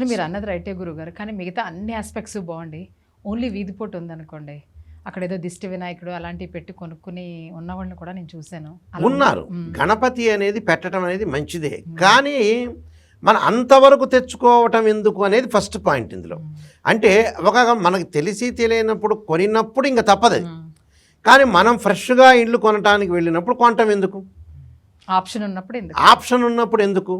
కానీ మీరు అన్నది రైటే గురుగారు. కానీ మిగతా అన్ని ఆస్పెక్ట్స్ బాగుండి. ఓన్లీ వీధి పోటు ఉందనుకోండి. అక్కడ ఏదో దిష్టి వినాయకుడు అలాంటివి పెట్టి కొనుక్కుని ఉన్న వాళ్ళని కూడా నేను చూశాను. ఉన్నారు. గణపతి అనేది పెట్టడం అనేది మంచిదే. కానీ మన అంతవరకు తెచ్చుకోవటం ఎందుకు అనేది ఫస్ట్ పాయింట్ ఇందులో. అంటే ఒక మనకు తెలిసి తెలియనప్పుడు కొనినప్పుడు ఇంకా తప్పదు. కానీ మనం ఫ్రెష్గా ఇండ్లు కొనటానికి వెళ్ళినప్పుడు కొనటం ఎందుకు? ఆప్షన్ ఉన్నప్పుడు ఆప్షన్ ఉన్నప్పుడు ఎందుకు?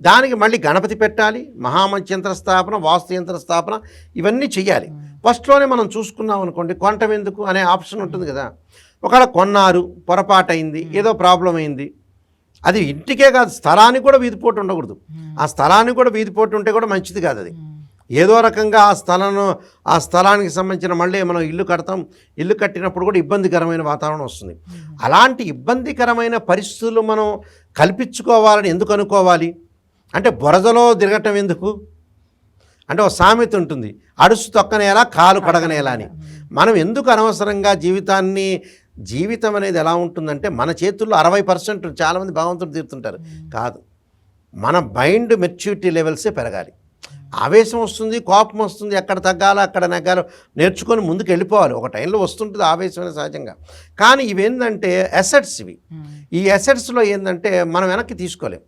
దానికి మళ్ళీ గణపతి పెట్టాలి మహామంచి యంత్ర స్థాపన వాస్తు యంత్ర స్థాపన ఇవన్నీ చెయ్యాలి. ఫస్ట్లోనే మనం చూసుకున్నాం అనుకోండి కొనటం ఎందుకు అనే ఆప్షన్ ఉంటుంది కదా. ఒకవేళ కొన్నారు పొరపాటు అయింది ఏదో ప్రాబ్లం అయింది అది ఇంటికే కాదు స్థలానికి కూడా వీధిపోటు ఉండకూడదు. ఆ స్థలానికి కూడా వీధిపోటు ఉంటే కూడా మంచిది కాదు అది. ఏదో రకంగా ఆ స్థలను ఆ స్థలానికి సంబంధించిన మళ్ళీ మనం ఇల్లు కడతాం ఇల్లు కట్టినప్పుడు కూడా ఇబ్బందికరమైన వాతావరణం వస్తుంది. అలాంటి ఇబ్బందికరమైన పరిస్థితులు మనం కల్పించుకోవాలని ఎందుకు అనుకోవాలి? అంటే బురదలో తిరగటం ఎందుకు? అంటే ఒక సామెత ఉంటుంది అడుసు తొక్కనేలా కాలు కడగనేలా అని. మనం ఎందుకు అనవసరంగా జీవితాన్ని జీవితం అనేది ఎలా ఉంటుందంటే మన చేతుల్లో అరవై పర్సెంట్ చాలామంది భగవంతుడు తీరుతుంటారు. కాదు మన మైండ్ మెచ్యూరిటీ లెవెల్సే పెరగాలి. ఆవేశం వస్తుంది కోపం వస్తుంది ఎక్కడ తగ్గాలో అక్కడ నెగ్గాలో నేర్చుకొని ముందుకు వెళ్ళిపోవాలి ఒక టైంలో వస్తుంటుంది ఆవేశం అనేది సహజంగా. కానీ ఇవేంటంటే అసెట్స్ ఇవి. ఈ అసెట్స్లో ఏంటంటే మనం వెనక్కి తీసుకోలేం.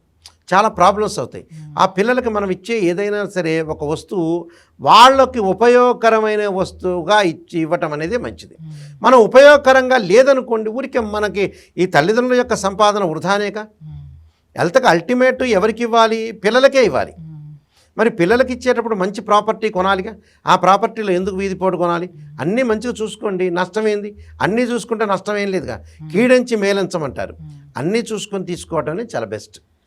చాలా ప్రాబ్లమ్స్ అవుతాయి. ఆ పిల్లలకి మనం ఇచ్చే ఏదైనా సరే ఒక వస్తువు వాళ్ళకి ఉపయోగకరమైన వస్తువుగా ఇచ్చి ఇవ్వటం అనేది మంచిది. మనం ఉపయోగకరంగా లేదనుకోండి ఊరికే మనకి ఈ తల్లిదండ్రుల యొక్క సంపాదన వృధానేక. వెళ్తకు అల్టిమేట్ ఎవరికి ఇవ్వాలి? పిల్లలకే ఇవ్వాలి. మరి పిల్లలకి ఇచ్చేటప్పుడు మంచి ప్రాపర్టీ కొనాలిగా? ఆ ప్రాపర్టీలో ఎందుకు వీధిపోటు కొనాలి? అన్నీ మంచిగా చూసుకోండి. నష్టమేంది? అన్నీ చూసుకుంటే నష్టమేం లేదుగా? కీడించి మేలించమంటారు. అన్నీ చూసుకొని తీసుకోవటం చాలా బెస్ట్.